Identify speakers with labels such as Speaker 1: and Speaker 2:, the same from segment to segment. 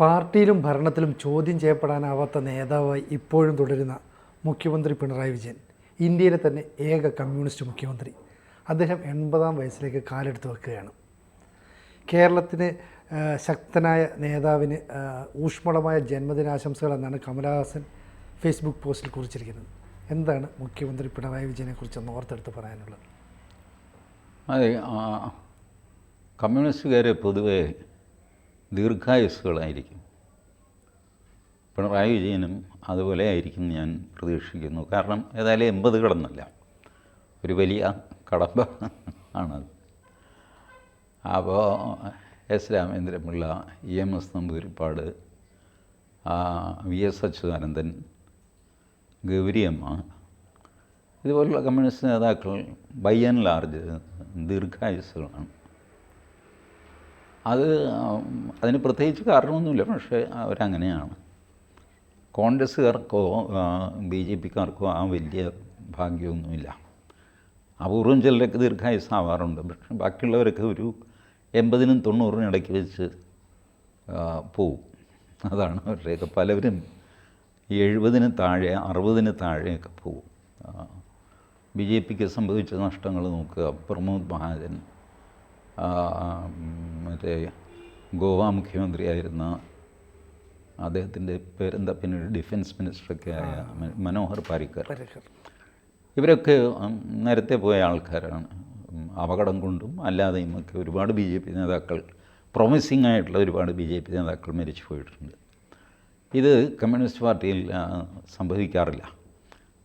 Speaker 1: പാർട്ടിയിലും ഭരണത്തിലും ചോദ്യം ചെയ്യപ്പെടാനാവാത്ത നേതാവായി ഇപ്പോഴും തുടരുന്ന മുഖ്യമന്ത്രി പിണറായി വിജയൻ. ഇന്ത്യയിലെ തന്നെ ഏക കമ്മ്യൂണിസ്റ്റ് മുഖ്യമന്ത്രി. അദ്ദേഹം എൺപതാം വയസ്സിലേക്ക് കാലെടുത്ത് വെക്കുകയാണ്. കേരളത്തിന് ശക്തനായ നേതാവിന് ഊഷ്മളമായ ജന്മദിനാശംസകൾ എന്നാണ് കമലഹാസൻ ഫേസ്ബുക്ക് പോസ്റ്റിൽ കുറിച്ചിരിക്കുന്നത്. എന്താണ് മുഖ്യമന്ത്രി പിണറായി വിജയനെക്കുറിച്ച് ഒന്ന് ഓർത്തെടുത്ത് പറയാനുള്ളത്?
Speaker 2: അതെ കമ്മ്യൂണിസ്റ്റുകാരെ പൊതുവെ ദീർഘായുസ്സുകളായിരിക്കും. പിണറായി വിജയനും അതുപോലെ ആയിരിക്കും ഞാൻ പ്രതീക്ഷിക്കുന്നു. കാരണം ഏതായാലും എൺപത് കടന്നല്ല. ഒരു വലിയ കടമ്പ ആണത്. അപ്പോൾ S Ramendrapillai E M S Namboodiripad ആ, വി എസ് അച്യുതാനന്ദൻ ഗൗരിയമ്മ ഇതുപോലുള്ള കമ്മ്യൂണിസ്റ്റ് നേതാക്കൾ ബൈ ആൻഡ് ലാർജ് ദീർഘായുസ്സുകളാണ്. അത് അതിന് പ്രത്യേകിച്ച് കാരണമൊന്നുമില്ല. പക്ഷേ അവരങ്ങനെയാണ്. കോൺഗ്രസ്സുകാർക്കോ ബി ജെ പിക്കാർക്കോ ആ വലിയ ഭാഗ്യമൊന്നുമില്ല. അപൂർവം ചിലരൊക്കെ ദീർഘായുസാവാറുണ്ട് പക്ഷെ ബാക്കിയുള്ളവരൊക്കെ ഒരു എൺപതിനും തൊണ്ണൂറിനും ഇടയ്ക്ക് വെച്ച് പോവും. അതാണ് അവരുടെയൊക്കെ. പലവരും എഴുപതിന് താഴെ അറുപതിന് താഴെയൊക്കെ പോവും. ബി ജെ പിക്ക് സംഭവിച്ച നഷ്ടങ്ങൾ നോക്കുക. പ്രമോദ് മഹാജൻ മറ്റേ ഗോവ മുഖ്യമന്ത്രിയായിരുന്ന അദ്ദേഹത്തിന്റെ പേരെന്താ? പിന്നീട് ഡിഫൻസ് മിനിസ്റ്ററൊക്കെ ആയ മനോഹർ പാരിക്കർ. ഇവരൊക്കെ നേരത്തെ പോയ ആൾക്കാരാണ്. അപകടം കൊണ്ടും അല്ലാതെയും ഒക്കെ ഒരുപാട് ബി ജെ പി നേതാക്കൾ പ്രോമിസിംഗ് ആയിട്ടുള്ള ഒരുപാട് ബി ജെ പി നേതാക്കൾ മരിച്ചു പോയിട്ടുണ്ട്. ഇത് കമ്മ്യൂണിസ്റ്റ് പാർട്ടിയിൽ സംഭവിക്കാറില്ല.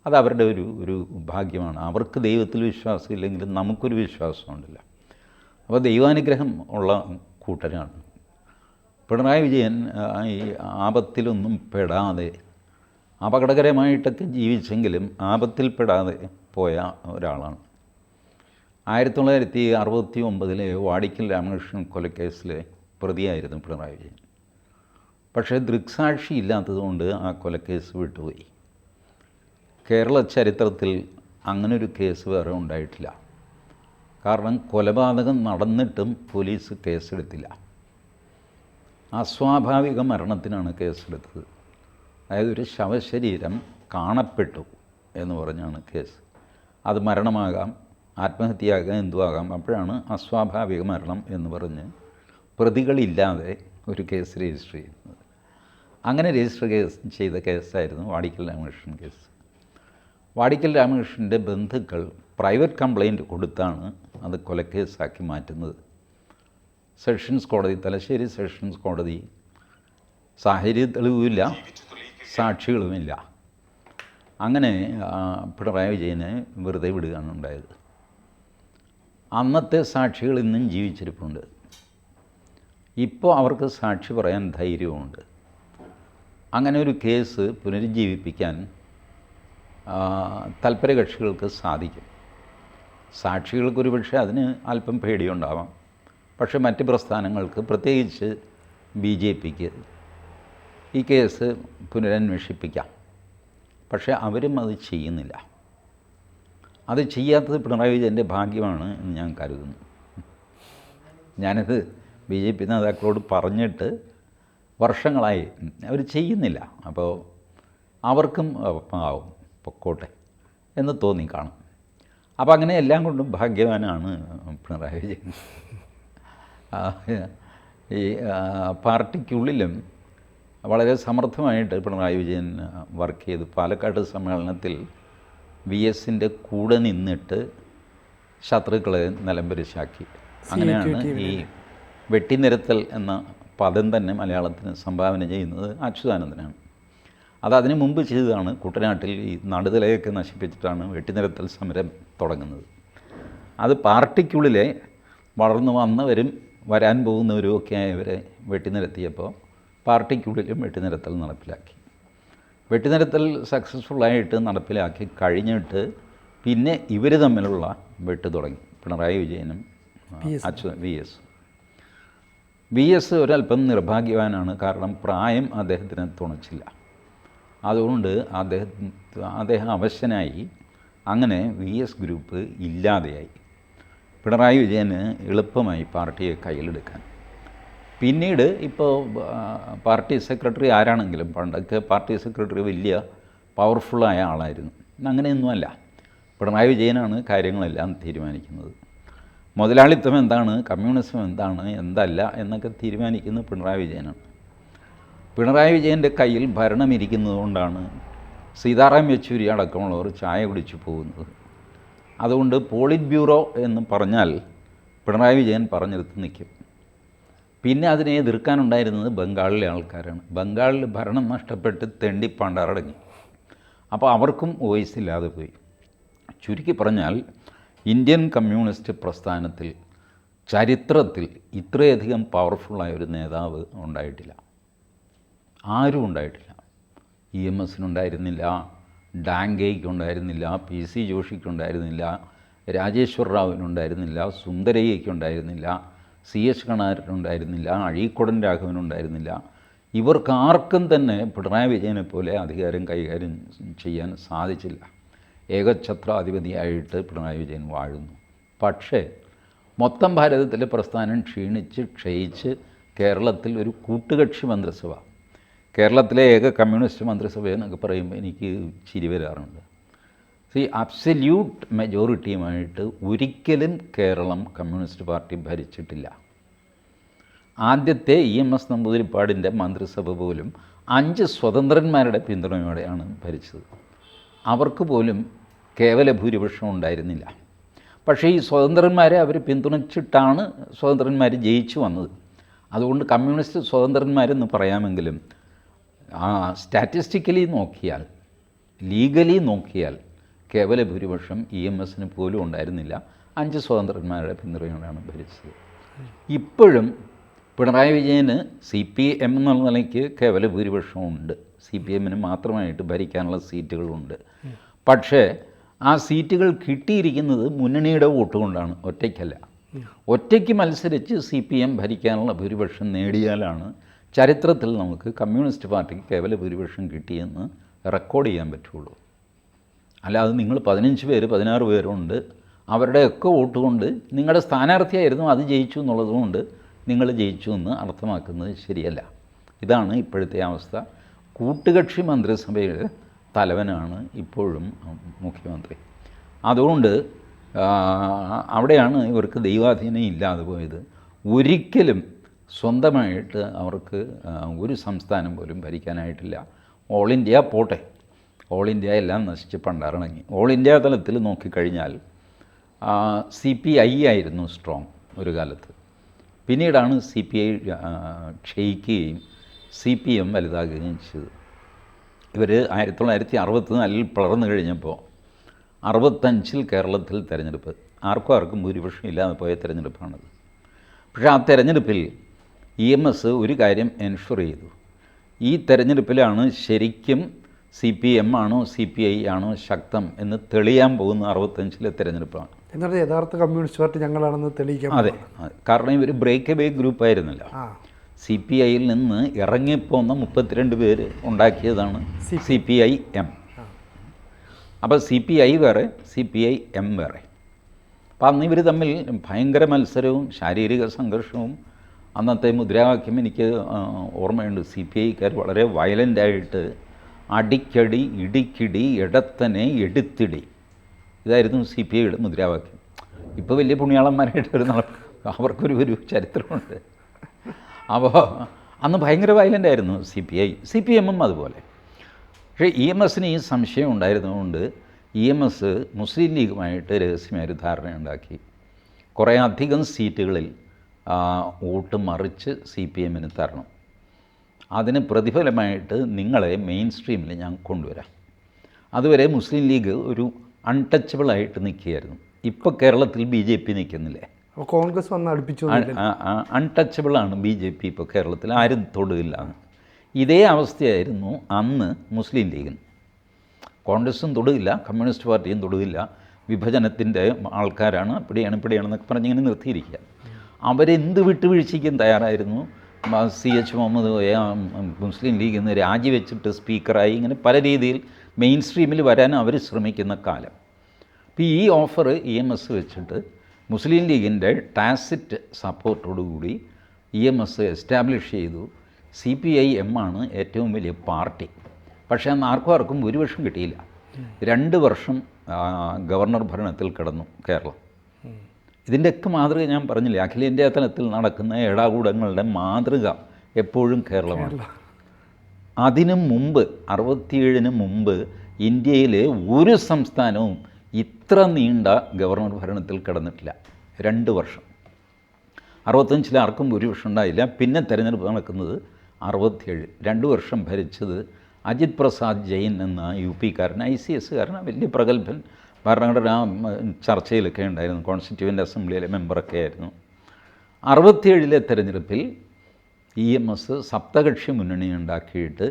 Speaker 2: അത് അവരുടെ ഒരു ഒരു ഭാഗ്യമാണ്. അവർക്ക് ദൈവത്തിൽ വിശ്വാസമില്ലെങ്കിലും നമുക്കൊരു വിശ്വാസമുണ്ടല്ല അപ്പോൾ ദൈവാനുഗ്രഹം ഉള്ള കൂട്ടരാണ്. പിണറായി വിജയൻ ഈ ആപത്തിലൊന്നും പെടാതെ അപകടകരമായിട്ടൊക്കെ ജീവിച്ചെങ്കിലും ആപത്തിൽ ആപത്തിൽപ്പെടാതെ പോയ ഒരാളാണ്. ആയിരത്തി തൊള്ളായിരത്തി അറുപത്തി ഒമ്പതിലെ വാടിക്കൽ രാമകൃഷ്ണൻ കൊലക്കേസിലെ പ്രതിയായിരുന്നു പിണറായി വിജയൻ. പക്ഷേ ദൃക്സാക്ഷി ഇല്ലാത്തതുകൊണ്ട് ആ കൊലക്കേസ് വിട്ടുപോയി. കേരള ചരിത്രത്തിൽ അങ്ങനൊരു കേസ് വേറെ ഉണ്ടായിട്ടില്ല. കാരണം കൊലപാതകം നടന്നിട്ടും പോലീസ് കേസെടുത്തില്ല. അസ്വാഭാവിക മരണത്തിനാണ് കേസെടുത്തത്. അതായത് ഒരു ശവശരീരം കാണപ്പെട്ടു എന്ന് പറഞ്ഞാണ് കേസ്. അത് മരണമാകാം ആത്മഹത്യയാകാം എന്തുമാകാം അപ്പോഴാണ് അസ്വാഭാവിക മരണം എന്ന് പറഞ്ഞ് പ്രതികളില്ലാതെ ഒരു കേസ് രജിസ്റ്റർ ചെയ്യുന്നത്. അങ്ങനെ രജിസ്റ്റർ കേസ് ചെയ്ത കേസായിരുന്നു വാടിക്കൽ രാമകൃഷ്ണൻ കേസ്. വാടിക്കൽ രാമകൃഷ്ണന്റെ ബന്ധുക്കൾ പ്രൈവറ്റ് കംപ്ലൈന്റ് കൊടുത്താണ് അത് കൊലക്കേസാക്കി മാറ്റുന്നത്. സെഷൻസ് കോടതി തലശ്ശേരി സെഷൻസ് കോടതി സാഹചര്യ തെളിവുമില്ല സാക്ഷികളുമില്ല. അങ്ങനെ പിണറായി വിജയനെ വെറുതെ വിടുകയാണ് ഉണ്ടായത്. അന്നത്തെ സാക്ഷികൾ ഇന്നും ജീവിച്ചിരിപ്പുണ്ട്. ഇപ്പോൾ അവർക്ക് സാക്ഷി പറയാൻ ധൈര്യമുണ്ട് അങ്ങനെ ഒരു കേസ് പുനരുജ്ജീവിപ്പിക്കാൻ തൽപര കക്ഷികൾക്ക് സാധിക്കും. സാക്ഷികൾക്ക് ഒരുപക്ഷെ അതിന് അല്പം പേടിയുണ്ടാവാം. പക്ഷെ മറ്റ് പ്രസ്ഥാനങ്ങൾക്ക് പ്രത്യേകിച്ച് ബി ജെ പിക്ക് ഈ കേസ് പുനരന്വേഷിപ്പിക്കാം. പക്ഷേ അവരും അത് ചെയ്യുന്നില്ല. അത് ചെയ്യാത്തത് പിണറായി വിജയന്റെ ഭാഗ്യമാണ് എന്ന് ഞാൻ കരുതുന്നു. ഞാനത് ബി ജെ പി നേതാക്കളോട് പറഞ്ഞിട്ട് വർഷങ്ങളായി അവർ ചെയ്യുന്നില്ല. അപ്പോൾ അവർക്കും ആവും പൊക്കോട്ടെ എന്ന് തോന്നി കാണും. അപ്പോൾ അങ്ങനെ എല്ലാം കൊണ്ടും ഭാഗ്യവാനാണ് പിണറായി വിജയൻ. ഈ പാർട്ടിക്കുള്ളിലും വളരെ സമർത്ഥമായിട്ട് പിണറായി വിജയൻ വർക്ക് ചെയ്ത് പാലക്കാട് സമ്മേളനത്തിൽ വി എസിന്റെ കൂടെ നിന്നിട്ട് ശത്രുക്കളെ നിലംപരിശാക്കി അങ്ങനെയാണ് ഈ വെട്ടിനിരത്തൽ എന്ന പദം തന്നെ മലയാളത്തിന് സംഭാവന ചെയ്യുന്നത് അച്യുതാനന്ദനാണ്. അത് അതിനു മുമ്പ് ചെയ്തതാണ്. കുട്ടനാട്ടിൽ ഈ നടുതലയൊക്കെ നശിപ്പിച്ചിട്ടാണ് വെട്ടിനിരത്തൽ സമരം തുടങ്ങുന്നത്. അത് പാർട്ടിക്കുള്ളിലെ വളർന്നു വന്നവരും വരാൻ പോകുന്നവരും ഒക്കെ ആയവരെ വെട്ടിനിരത്തിയപ്പോൾ പാർട്ടിക്കുള്ളിലും വെട്ടിനിരത്തൽ നടപ്പിലാക്കി. വെട്ടിനിരത്തൽ സക്സസ്ഫുള്ളായിട്ട് നടപ്പിലാക്കി കഴിഞ്ഞിട്ട് പിന്നെ ഇവർ തമ്മിലുള്ള വെട്ട് തുടങ്ങി. പിണറായി വിജയനും അച്യു വി എസ്. V S. ഒരല്പം നിർഭാഗ്യവാനാണ്. കാരണം പ്രായം അദ്ദേഹത്തിന് തുണച്ചില്ല. അതുകൊണ്ട് അദ്ദേഹം അദ്ദേഹം അവശനായി അങ്ങനെ വി എസ് ഗ്രൂപ്പ് ഇല്ലാതെയായി. പിണറായി വിജയന് എളുപ്പമായി പാർട്ടിയെ കയ്യിലെടുക്കാൻ. പിന്നീട് ഇപ്പോൾ പാർട്ടി സെക്രട്ടറി ആരാണെങ്കിലും പണ്ടൊക്കെ പാർട്ടി സെക്രട്ടറി വലിയ പവർഫുള്ളായ ആളായിരുന്നു. അങ്ങനെയൊന്നുമല്ല പിണറായി വിജയനാണ് കാര്യങ്ങളെല്ലാം തീരുമാനിക്കുന്നത്. മുതലാളിത്തം എന്താണ് കമ്മ്യൂണിസം എന്താണ് എന്തല്ല എന്നൊക്കെ തീരുമാനിക്കുന്നത് പിണറായി വിജയനാണ്. പിണറായി വിജയന്റെ കയ്യിൽ ഭരണം ഇരിക്കുന്നതുകൊണ്ടാണ് സീതാറാം യെച്ചൂരി അടക്കമുള്ളവർ ചായ കുടിച്ചു പോകുന്നത്. അതുകൊണ്ട് പോളിറ്റ് ബ്യൂറോ എന്ന് പറഞ്ഞാൽ പിണറായി വിജയൻ പറഞ്ഞെടുത്ത് നിൽക്കും. പിന്നെ അതിനെ എതിർക്കാനുണ്ടായിരുന്നത് ബംഗാളിലെ ആൾക്കാരാണ്. ബംഗാളിൽ ഭരണം നഷ്ടപ്പെട്ട് തെണ്ടി പണ്ടാറടങ്ങി അപ്പോൾ അവർക്കും വോയിസ് ഇല്ലാതെ പോയി. ചുരുക്കി പറഞ്ഞാൽ ഇന്ത്യൻ കമ്മ്യൂണിസ്റ്റ് പ്രസ്ഥാനത്തിൽ ചരിത്രത്തിൽ ഇത്രയധികം പവർഫുള്ളായ ഒരു നേതാവ് ഉണ്ടായിട്ടില്ല. ആരും ഉണ്ടായിട്ടില്ല. ഇ എം എസിനുണ്ടായിരുന്നില്ല ഡാങ്കയ്ക്കുണ്ടായിരുന്നില്ല പി സി ജോഷിക്കുണ്ടായിരുന്നില്ല രാജേശ്വർ റാവുവിനുണ്ടായിരുന്നില്ല സുന്ദരയ്യയ്ക്കുണ്ടായിരുന്നില്ല സി എച്ച് കണാരനുണ്ടായിരുന്നില്ല അഴീക്കുടൻ രാഘവനുണ്ടായിരുന്നില്ല. ഇവർക്ക് ആർക്കും തന്നെ പിണറായി വിജയനെ പോലെ അധികാരം കൈകാര്യം ചെയ്യാൻ സാധിച്ചില്ല. ഏകഛത്രാധിപതിയായിട്ട് പിണറായി വിജയൻ വാഴുന്നു. പക്ഷേ മൊത്തം ഭാരതത്തിലെ പ്രസ്ഥാനം ക്ഷീണിച്ച് ക്ഷയിച്ച് കേരളത്തിൽ ഒരു കൂട്ടുകക്ഷി മന്ത്രിസഭ കേരളത്തിലെ ഏക കമ്മ്യൂണിസ്റ്റ് മന്ത്രിസഭ എന്നൊക്കെ പറയുമ്പോൾ എനിക്ക് ചിരി വരാറുണ്ട്. സി അബ്സല്യൂട്ട് മെജോറിറ്റിയുമായിട്ട് ഒരിക്കലും കേരളം കമ്മ്യൂണിസ്റ്റ് പാർട്ടി ഭരിച്ചിട്ടില്ല. ആദ്യത്തെ ഇ എം എസ് നമ്പൂതിരിപ്പാടിന്റെ മന്ത്രിസഭ പോലും അഞ്ച് സ്വതന്ത്രന്മാരുടെ പിന്തുണയോടെയാണ് ഭരിച്ചത്. അവർക്ക് പോലും കേവല ഭൂരിപക്ഷം ഉണ്ടായിരുന്നില്ല. പക്ഷേ ഈ സ്വതന്ത്രന്മാരെ അവർ പിന്തുണച്ചിട്ടാണ് സ്വതന്ത്രന്മാർ ജയിച്ചു വന്നത്. അതുകൊണ്ട് കമ്മ്യൂണിസ്റ്റ് സ്വതന്ത്രന്മാരെന്ന് പറയാമെങ്കിലും ആ സ്റ്റാറ്റിസ്റ്റിക്കലി നോക്കിയാൽ ലീഗലി നോക്കിയാൽ കേവല ഭൂരിപക്ഷം ഇ എം എസിന് പോലും ഉണ്ടായിരുന്നില്ല. അഞ്ച് സ്വതന്ത്രന്മാരുടെ പിന്തുണയോടെയാണ് ഭരിച്ചത്. ഇപ്പോഴും പിണറായി വിജയന് സി പി എം എന്നുള്ള നിലയ്ക്ക് കേവല ഭൂരിപക്ഷമുണ്ട് സി പി എമ്മിന് മാത്രമായിട്ട് ഭരിക്കാനുള്ള സീറ്റുകളുണ്ട്. പക്ഷേ ആ സീറ്റുകൾ കിട്ടിയിരിക്കുന്നത് മുന്നണിയുടെ വോട്ട് കൊണ്ടാണ്. ഒറ്റയ്ക്കല്ല. ഒറ്റയ്ക്ക് മത്സരിച്ച് സി പി എം ഭരിക്കാനുള്ള ഭൂരിപക്ഷം നേടിയാലാണ് ചരിത്രത്തിൽ നമുക്ക് കമ്മ്യൂണിസ്റ്റ് പാർട്ടിക്ക് കേവല ഭൂരിപക്ഷം കിട്ടിയെന്ന് റെക്കോർഡ് ചെയ്യാൻ പറ്റുള്ളൂ. അല്ലാതെ നിങ്ങൾ പതിനഞ്ച് പേര് പതിനാറ് പേരുണ്ട്. അവരുടെയൊക്കെ വോട്ട് കൊണ്ട് നിങ്ങളുടെ സ്ഥാനാർത്ഥിയായിരുന്നു അത് ജയിച്ചു എന്നുള്ളതുകൊണ്ട് നിങ്ങൾ ജയിച്ചു എന്ന് അർത്ഥമാക്കുന്നത് ശരിയല്ല. ഇതാണ് ഇപ്പോഴത്തെ അവസ്ഥ. കൂട്ടുകക്ഷി മന്ത്രിസഭയുടെ തലവനാണ് ഇപ്പോഴും മുഖ്യമന്ത്രി. അതുകൊണ്ട് അവിടെയാണ് ഇവർക്ക് ദൈവാധീനം ഇല്ലാതെ പോയത്. ഒരിക്കലും സ്വന്തമായിട്ട് അവർക്ക് ഒരു സംസ്ഥാനം പോലും ഭരിക്കാനായിട്ടില്ല. ഓൾ ഇന്ത്യ പോട്ടെ. ഓൾ ഇന്ത്യ എല്ലാം നശിച്ച് പണ്ടാറിണങ്ങി. ഓൾ ഇന്ത്യ തലത്തിൽ നോക്കിക്കഴിഞ്ഞാൽ സി പി ഐ ആയിരുന്നു സ്ട്രോങ് ഒരു കാലത്ത്. പിന്നീടാണ് സി പി ഐ ക്ഷയിക്കുകയും സി പി എം വലുതാകുകയും ചെയ്തത്. ഇവർ ആയിരത്തി തൊള്ളായിരത്തി അറുപത്തി നാലിൽ പിളർന്നു കഴിഞ്ഞപ്പോൾ അറുപത്തഞ്ചിൽ കേരളത്തിൽ തിരഞ്ഞെടുപ്പ്. ആർക്കും ആർക്കും ഭൂരിപക്ഷം ഇല്ലാതെ പോയ തിരഞ്ഞെടുപ്പാണത്. പക്ഷേ ആ തെരഞ്ഞെടുപ്പിൽ ഇ എം എസ് ഒരു കാര്യം എൻഷുർ ചെയ്തു. ഈ തെരഞ്ഞെടുപ്പിലാണ് ശരിക്കും സി പി എം ആണോ സി പി ഐ ആണോ ശക്തം എന്ന് തെളിയാൻ പോകുന്ന അറുപത്തഞ്ചിലെ തെരഞ്ഞെടുപ്പാണ്.
Speaker 1: എന്നിട്ട് യഥാർത്ഥ കമ്മ്യൂണിസ്റ്റ് പാർട്ടി ഞങ്ങളാണെന്ന് തെളിയിക്കാം
Speaker 2: അതെ. കാരണം ഇവർ ബ്രേക്ക് എവേ ഗ്രൂപ്പ് ആയിരുന്നില്ല.
Speaker 1: ആ.
Speaker 2: സി പി ഐയിൽ നിന്ന് ഇറങ്ങിപ്പോന്ന മുപ്പത്തിരണ്ട് പേര് ഉണ്ടാക്കിയതാണ് സി പി ഐ എം. അപ്പോൾ സി പി ഐ വേറെ സി പി ഐ എം വേറെ. അപ്പോൾ അന്ന് ഇവർ തമ്മിൽ ഭയങ്കര മത്സരവും ശാരീരിക സംഘർഷവും അന്നത്തെ മുദ്രാവാക്യം എനിക്ക് ഓർമ്മയുണ്ട്. സി പി ഐക്കാർ വളരെ വയലന്റായിട്ട് അടിക്കടി ഇടിക്കിടി ഇടത്തനെ എടുത്തിടി. ഇതായിരുന്നു സി പി ഐയുടെ മുദ്രാവാക്യം. ഇപ്പോൾ വലിയ പുണ്യാളന്മാരായിട്ട് ഒരു നട അവർക്കൊരു ഒരു ചരിത്രമുണ്ട്. അപ്പോൾ അന്ന് ഭയങ്കര വയലന്റ് ആയിരുന്നു C P I. C P എമ്മും അതുപോലെ. പക്ഷേ ഇ എം എസിന് ഈ സംശയം ഉണ്ടായിരുന്നതുകൊണ്ട് ഇ എം എസ് മുസ്ലിം ലീഗുമായിട്ട് രഹസ്യമായൊരു ധാരണയുണ്ടാക്കി. കുറേ അധികം സീറ്റുകളിൽ വോട്ട് മറിച്ച് സി പി എമ്മിന് തരണം. അതിന് പ്രതിഫലമായിട്ട് നിങ്ങളെ മെയിൻ സ്ട്രീമിൽ ഞാൻ കൊണ്ടുവരാം. അതുവരെ മുസ്ലിം ലീഗ് ഒരു അൺടച്ചബിളായിട്ട് നിൽക്കുകയായിരുന്നു. ഇപ്പോൾ കേരളത്തിൽ ബി ജെ പി നിൽക്കുന്നില്ലേ?
Speaker 1: കോൺഗ്രസ് വന്ന് അടുപ്പിച്ചു
Speaker 2: അൺടച്ചബിളാണ് ബി ജെ പി ഇപ്പോൾ കേരളത്തിൽ. ആരും തൊടുകില്ല ഇതേ അവസ്ഥയായിരുന്നു അന്ന് മുസ്ലിം ലീഗിന്. കോൺഗ്രസും തൊടുകില്ല കമ്മ്യൂണിസ്റ്റ് പാർട്ടിയും തൊടുകില്ല വിഭജനത്തിന്റെ ആൾക്കാരാണ് ഇപ്പിടെയാണ് ഇപ്പിടെയാണെന്നൊക്കെ പറഞ്ഞിങ്ങനെ നിർത്തിയിരിക്കുക. അവരെന്ത് വിട്ടുവീഴ്ചയ്ക്കും തയ്യാറായിരുന്നു. C H Muhammad Muslim league എന്ന് രാജിവെച്ചിട്ട് സ്പീക്കറായി. ഇങ്ങനെ പല രീതിയിൽ മെയിൻ സ്ട്രീമിൽ വരാൻ അവർ ശ്രമിക്കുന്ന കാലം. അപ്പോൾ ഈ ഓഫർ ഇ എം എസ് വെച്ചിട്ട് മുസ്ലിം ലീഗിന്റെ ടാസിറ്റ് സപ്പോർട്ടോടുകൂടി ഇ എം എസ് എസ്റ്റാബ്ലിഷ് ചെയ്തു. സി പി ഐ എം ആണ് ഏറ്റവും വലിയ പാർട്ടി. പക്ഷേ അന്ന് ആർക്കും ആർക്കും ഭൂരിപക്ഷം കിട്ടിയില്ല. രണ്ട് വർഷം ഗവർണർ ഭരണത്തിൽ കിടന്നു കേരളം. ഇതിന്റെയൊക്കെ മാതൃക ഞാൻ പറഞ്ഞില്ലേ അഖിലേന്ത്യാ തലത്തിൽ നടക്കുന്ന ഏടാകൂടങ്ങളുടെ മാതൃക എപ്പോഴും കേരളമാണ്. അതിനു മുമ്പ് അറുപത്തിയേഴിന് മുമ്പ് ഇന്ത്യയിലെ ഒരു സംസ്ഥാനവും ഇത്ര നീണ്ട ഗവർണർ ഭരണത്തിൽ കിടന്നിട്ടില്ല. രണ്ട് വർഷം. അറുപത്തഞ്ചിൽ ആർക്കും ഭൂരിപക്ഷം ഉണ്ടായില്ല. പിന്നെ തിരഞ്ഞെടുപ്പ് നടക്കുന്നത് അറുപത്തിയേഴ്. രണ്ട് വർഷം ഭരിച്ചത് അജിത് പ്രസാദ് ജെയിൻ എന്ന യു പിക്കാരൻ ഐ സി എസ്സുകാരൻ വലിയ പ്രഗത്ഭൻ ഭരണഘടനാ ചർച്ചയിലൊക്കെ ഉണ്ടായിരുന്നു. കോൺസ്റ്റിറ്റ്യൂവന്റ് അസംബ്ലിയിലെ മെമ്പറൊക്കെ ആയിരുന്നു. അറുപത്തിയേഴിലെ തെരഞ്ഞെടുപ്പിൽ ഇ എം എസ് സപ്തകക്ഷി മുന്നണി ഉണ്ടാക്കിയിട്ട്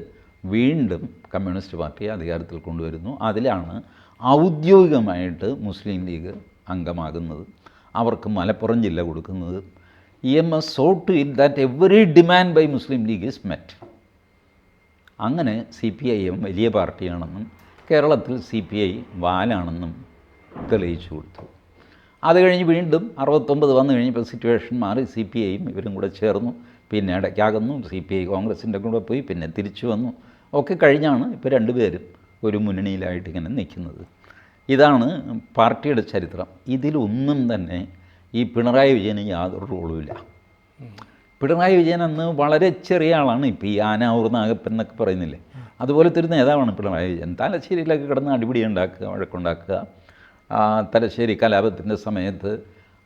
Speaker 2: വീണ്ടും കമ്മ്യൂണിസ്റ്റ് പാർട്ടി അധികാരത്തിൽ കൊണ്ടുവരുന്നു. അതിലാണ് ഔദ്യോഗികമായിട്ട് മുസ്ലിം ലീഗ് അംഗമാകുന്നത്. അവർക്ക് മലപ്പുറം ജില്ല കൊടുക്കുന്നത്. E M S so to it that every demand by Muslim League is met അങ്ങനെ സി പി ഐ എം വലിയ പാർട്ടിയാണെന്നും കേരളത്തിൽ സി പി ഐ വാലാണെന്നും തെളിയിച്ചു കൊടുത്തു. അത് കഴിഞ്ഞ് വീണ്ടും അറുപത്തൊമ്പത് വന്നു കഴിഞ്ഞപ്പോൾ സിറ്റുവേഷൻ മാറി. സി പി ഐയും ഇവരും കൂടെ ചേർന്നു. പിന്നെ ഇടയ്ക്കാകുന്നു. സി പി ഐ കോൺഗ്രസിന്റെ കൂടെ പോയി. പിന്നെ തിരിച്ചു വന്നു. ഒക്കെ കഴിഞ്ഞാണ് ഇപ്പോൾ രണ്ടുപേരും ഒരു മുന്നണിയിലായിട്ട് ഇങ്ങനെ നിൽക്കുന്നത്. ഇതാണ് പാർട്ടിയുടെ ചരിത്രം. ഇതിലൊന്നും തന്നെ ഈ പിണറായി വിജയന് യാതൊരു റോളുമില്ല പിണറായി വിജയൻ അന്ന് വളരെ ചെറിയ ആളാണ്. ഇപ്പോൾ ഈ ആനാവൂർ നാഗപ്പൻ എന്നൊക്കെ പറയുന്നില്ലേ? അതുപോലത്തെ ഒരു നേതാവാണ് പിണറായി വിജയൻ. തലശ്ശേരിയിലൊക്കെ കിടന്ന് അടിപിടി ഉണ്ടാക്കുക വഴക്കുണ്ടാക്കുക തലശ്ശേരി കലാപത്തിന്റെ സമയത്ത്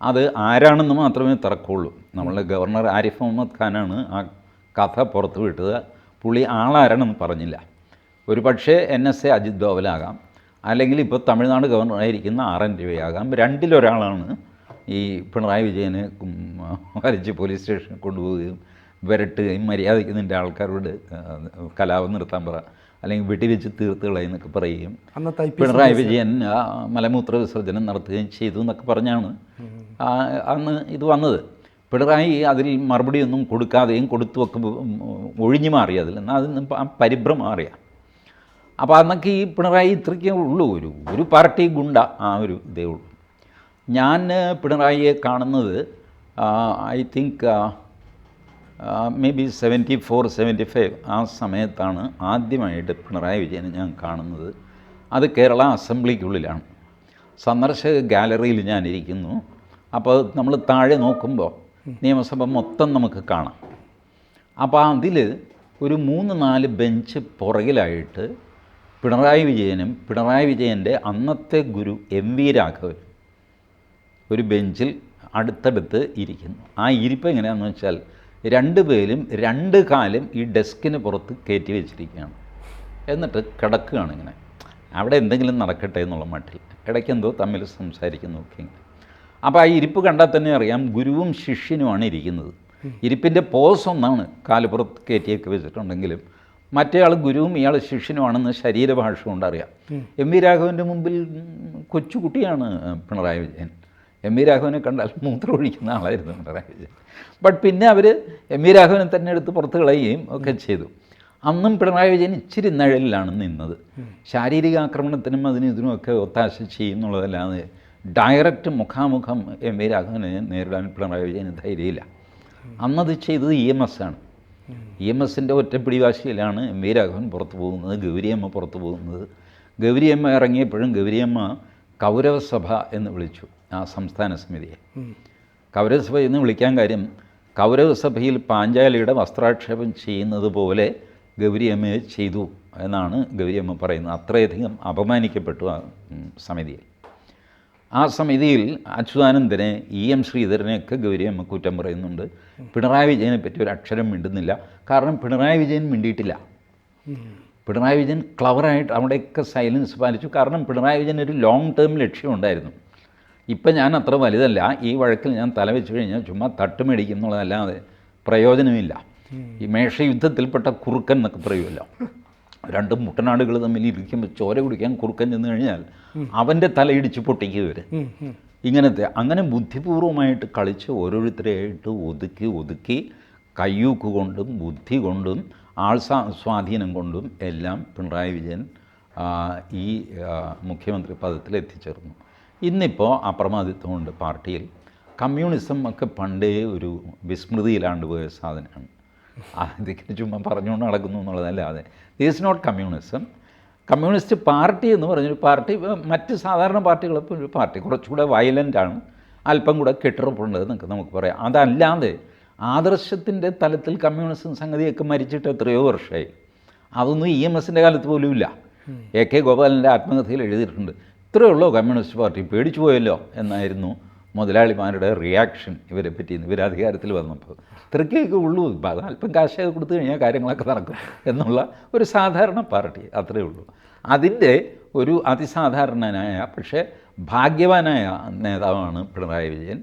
Speaker 2: അത് ആരാണെന്ന് മാത്രമേ തറക്കുള്ളൂ. നമ്മളെ ഗവർണർ ആരിഫ് മുഹമ്മദ് ഖാനാണ് ആ കഥ പുറത്തു വിട്ടത്. പുള്ളി ആളാരാണെന്ന് പറഞ്ഞില്ല. ഒരു പക്ഷേ എൻ എസ് എ അജിത് ഡോവലാകാം അല്ലെങ്കിൽ ഇപ്പോൾ തമിഴ്നാട് ഗവർണറായിരിക്കുന്ന ആർ എൻ രവിയാകാം. രണ്ടിലൊരാളാണ് ഈ പിണറായി വിജയനെ വരച്ച് പോലീസ് സ്റ്റേഷനിൽ കൊണ്ടുപോവുകയും വിരട്ടുകയും മര്യാദയ്ക്ക് നിന്റെ ആൾക്കാരോട് കലാപം നിർത്താൻ പറ. അല്ലെങ്കിൽ വെടിവെച്ച് തീർത്ത് എന്നൊക്കെ പറയുകയും
Speaker 1: അന്നത്തെ
Speaker 2: പിണറായി വിജയൻ മലമൂത്ര വിസർജനം നടത്തുകയും ചെയ്തു എന്നൊക്കെ പറഞ്ഞാണ്. അന്ന് ഇത് വന്നത്. പിണറായി അതിൽ മറുപടിയൊന്നും കൊടുക്കാതെയും കൊടുത്തു ഒക്കെ ഒഴിഞ്ഞു മാറി അതിൽ. എന്നാൽ അതിൽ പരിഭ്രം മാറിയ. അപ്പോൾ അന്നൊക്കെ ഈ പിണറായി ഇത്രയ്ക്കേ ഉള്ളൂ. ഒരു ഒരു പാർട്ടി ഗുണ്ട ആ ഒരു ഇതേ ഉള്ളൂ. ഞാൻ പിണറായിയെ കാണുന്നത് I think maybe seventy four seventy five ആ സമയത്താണ് ആദ്യമായിട്ട് പിണറായി വിജയനെ ഞാൻ കാണുന്നത്. അത് കേരള അസംബ്ലിക്കുള്ളിലാണ്. സന്ദർശക ഗാലറിയിൽ ഞാനിരിക്കുന്നു അപ്പോൾ നമ്മൾ താഴെ നോക്കുമ്പോൾ നിയമസഭ മൊത്തം നമുക്ക് കാണാം. അപ്പോൾ അതിൽ ഒരു മൂന്ന് നാല് ബെഞ്ച് പുറകിലായിട്ട് പിണറായി വിജയനും പിണറായി വിജയന്റെ അന്നത്തെ ഗുരു എം വി രാഘവൻ ഒരു ബെഞ്ചിൽ അടുത്തടുത്ത് ഇരിക്കുന്നു. ആ ഇരിപ്പ് എങ്ങനെയാണെന്ന് വെച്ചാൽ രണ്ട് പേരും രണ്ട് കാലും ഈ ഡെസ്കിന് പുറത്ത് കയറ്റി വെച്ചിരിക്കുകയാണ്. എന്നിട്ട് കിടക്കുകയാണ് ഇങ്ങനെ. അവിടെ എന്തെങ്കിലും നടക്കട്ടെ എന്നുള്ള മട്ടിൽ. ഇടയ്ക്കെന്തോ തമ്മിൽ സംസാരിക്കുന്നു ഒക്കെ അപ്പോൾ ആ ഇരിപ്പ് കണ്ടാൽ തന്നെ അറിയാം ഗുരുവും ശിഷ്യനുമാണ് ഇരിക്കുന്നത്. ഇരിപ്പിന്റെ പോസ് ഒന്നാണ് കാൽ പുറത്ത് കയറ്റിയൊക്കെ വെച്ചിട്ടുണ്ടെങ്കിലും മറ്റേ ആൾ ഗുരുവും ഇയാൾ ശിഷ്യനുമാണെന്ന് ശരീരഭാഷ കൊണ്ടറിയാം എം വി രാഘവന്റെ മുമ്പിൽ കൊച്ചുകുട്ടിയാണ് പിണറായി വിജയൻ. എം വി രാഘവനെ കണ്ടാൽ മൂത്രം ഒഴിക്കുന്ന ആളായിരുന്നു പിണറായി വിജയൻ ബട്ട് പിന്നെ അവർ എം വി രാഘവനെ തന്നെ എടുത്ത് പുറത്ത് കളയുകയും ഒക്കെ ചെയ്തു. അന്നും പിണറായി വിജയൻ ഇച്ചിരി നിഴലിലാണ് നിന്നത്. ശാരീരിക ആക്രമണത്തിനും അതിനും ഇതിനുമൊക്കെ ഒത്താശ ചെയ്യുന്നുള്ളതല്ലാതെ ഡയറക്റ്റ് മുഖാമുഖം എം വി രാഘവനെ നേരിടാൻ പിണറായി വിജയന് ധൈര്യമില്ല. അന്നത് ചെയ്തത് ഇ എം എസ് ആണ്. ഇ എം എസിന്റെ ഒറ്റപ്പിടിവാശിയിലാണ് എം വി രാഘവൻ പുറത്തു പോകുന്നത് ഗൗരിയമ്മ പുറത്തു പോകുന്നത്. ഗൗരിയമ്മ ഇറങ്ങിയപ്പോഴും ഗൗരിയമ്മ കൗരവസഭ എന്ന് വിളിച്ചു ആ സംസ്ഥാന സമിതിയെ. കൗരവസഭ എന്ന് വിളിക്കാൻ കാര്യം കൗരവസഭയിൽ പാഞ്ചാലിയുടെ വസ്ത്രാക്ഷേപം ചെയ്യുന്നത് പോലെ ഗൗരിയമ്മയെ ചെയ്തു എന്നാണ് ഗൗരിയമ്മ പറയുന്നത്. അത്രയധികം അപമാനിക്കപ്പെട്ടു ആ സമിതിയിൽ ആ സമിതിയിൽ അച്യുതാനന്ദനെ ഇ എം ശ്രീധരനെയൊക്കെ ഗൗരിയമ്മ കുറ്റം പറയുന്നുണ്ട്. പിണറായി വിജയനെ പറ്റി ഒരു അക്ഷരം മിണ്ടുന്നില്ല. കാരണം പിണറായി വിജയൻ മിണ്ടിയിട്ടില്ല. പിണറായി വിജയൻ ക്ലവറായിട്ട് അവിടെയൊക്കെ സൈലൻസ് പാലിച്ചു. കാരണം പിണറായി വിജയൻ ഒരു ലോങ് ടേം ലക്ഷ്യമുണ്ടായിരുന്നു. ഇപ്പം ഞാൻ അത്ര വലുതല്ല. ഈ വഴക്കിൽ ഞാൻ തല വെച്ച് കഴിഞ്ഞാൽ ചുമ്മാ തട്ടുമേടിക്കും എന്നുള്ളതല്ലാതെ പ്രയോജനമില്ല. ഈ മേഷയുദ്ധത്തിൽപ്പെട്ട കുറുക്കൻ എന്നൊക്കെ പറയുമല്ലോ. രണ്ട് മുട്ടനാടുകൾ തമ്മിൽ ഇരിക്കുമ്പോൾ ചോര കുടിക്കാൻ കുറുക്കൻ ചെന്ന് കഴിഞ്ഞാൽ അവന്റെ തലയിടിച്ച് പൊട്ടിക്കുക ഇവർ ഇങ്ങനത്തെ അങ്ങനെ ബുദ്ധിപൂർവമായിട്ട് കളിച്ച് ഓരോരുത്തരെയായിട്ട് ഒതുക്കി ഒതുക്കി കയ്യൂക്ക് കൊണ്ടും ബുദ്ധി കൊണ്ടും ആൾ സ്വാ- സ്വാധീനം കൊണ്ടും എല്ലാം പിണറായി വിജയൻ ഈ മുഖ്യമന്ത്രി പദത്തിൽ എത്തിച്ചേർന്നു ഇന്നിപ്പോൾ അപ്രമാദിത്വമുണ്ട് പാർട്ടിയിൽ. കമ്മ്യൂണിസം ഒക്കെ പണ്ടേ ഒരു വിസ്മൃതിയിലാണ്ട് പോയ സാധനമാണ്. അതിങ്ങനെ ചുമ്മാ പറഞ്ഞുകൊണ്ട് നടക്കുന്നു എന്നുള്ളതല്ല എന്നുള്ളതല്ലാതെ is not communism communist party എന്ന് പറഞ്ഞൊരു പാർട്ടി മറ്റ് സാധാരണ പാർട്ടികളൊപ്പം ഒരു പാർട്ടി. കുറച്ചുകൂടെ വയലന്റാണ് അല്പം കൂടെ കെട്ടുറപ്പുണ്ട് എന്നൊക്കെ നമുക്ക് പറയാം. അതല്ലാതെ ആദർശത്തിന്റെ തലത്തിൽ കമ്മ്യൂണിസം സംഗതിയൊക്കെ മരിച്ചിട്ട് എത്രയോ വർഷമായി. അതൊന്നും ഇ എം എസിന്റെ കാലത്ത് പോലും ഇല്ല. എ കെ ഗോപാലന്റെ ആത്മകഥയിൽ എഴുതിയിട്ടുണ്ട്. ഇത്രയേ ഉള്ളൂ കമ്മ്യൂണിസ്റ്റ് പാർട്ടി. പേടിച്ചു പോയല്ലോ എന്നായിരുന്നു മുതലാളിമാരുടെ റിയാക്ഷൻ ഇവരെ പറ്റി ഇവർ അധികാരത്തിൽ വന്നപ്പോൾ. ഇത്രയ്ക്കൊക്കെ ഉള്ളൂ. ഇപ്പം അത് അല്പം കാശൊക്കെ കൊടുത്തു കഴിഞ്ഞാൽ കാര്യങ്ങളൊക്കെ നടക്കും എന്നുള്ള ഒരു സാധാരണ പാർട്ടി. അത്രയേ ഉള്ളൂ. അതിന്റെ ഒരു അതിസാധാരണനായ പക്ഷേ ഭാഗ്യവാനായ നേതാവാണ് പിണറായി വിജയൻ.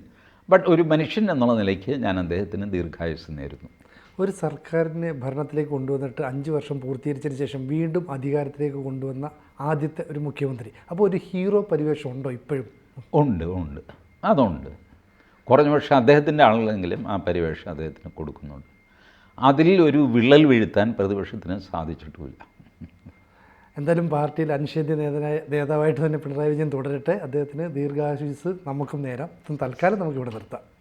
Speaker 2: ബട്ട് ഒരു മനുഷ്യൻ എന്നുള്ള നിലയ്ക്ക് ഞാൻ അദ്ദേഹത്തിന് ദീർഘായുസ് നേരുന്നു.
Speaker 1: ഒരു സർക്കാരിനെ ഭരണത്തിലേക്ക് കൊണ്ടുവന്നിട്ട് അഞ്ച് വർഷം പൂർത്തീകരിച്ചതിന് ശേഷം വീണ്ടും അധികാരത്തിലേക്ക് കൊണ്ടുവന്ന ആദ്യത്തെ ഒരു മുഖ്യമന്ത്രി. അപ്പോൾ ഒരു ഹീറോ പരിവേഷം ഉണ്ടോ ഇപ്പോഴും?
Speaker 2: ഉണ്ട് ഉണ്ട്. അതുണ്ട്. കുറഞ്ഞ പക്ഷേ അദ്ദേഹത്തിന്റെ ആളുകളെങ്കിലും ആ പരിവേഷം അദ്ദേഹത്തിന് കൊടുക്കുന്നുണ്ട്. അതിൽ ഒരു വിള്ളൽ വീഴ്ത്താൻ പ്രതിപക്ഷത്തിന് സാധിച്ചിട്ടുമില്ല.
Speaker 1: എന്തായാലും പാർട്ടിയിൽ അനുഷേദ്യ നേതാവായ നേതാവായിട്ട് തന്നെ പിണറായി വിജയൻ തുടരട്ടെ. അദ്ദേഹത്തിന് ദീർഘായുസ് നമുക്കും നേരാം. തൽക്കാലം നമുക്ക് ഇവിടെ നിർത്താം.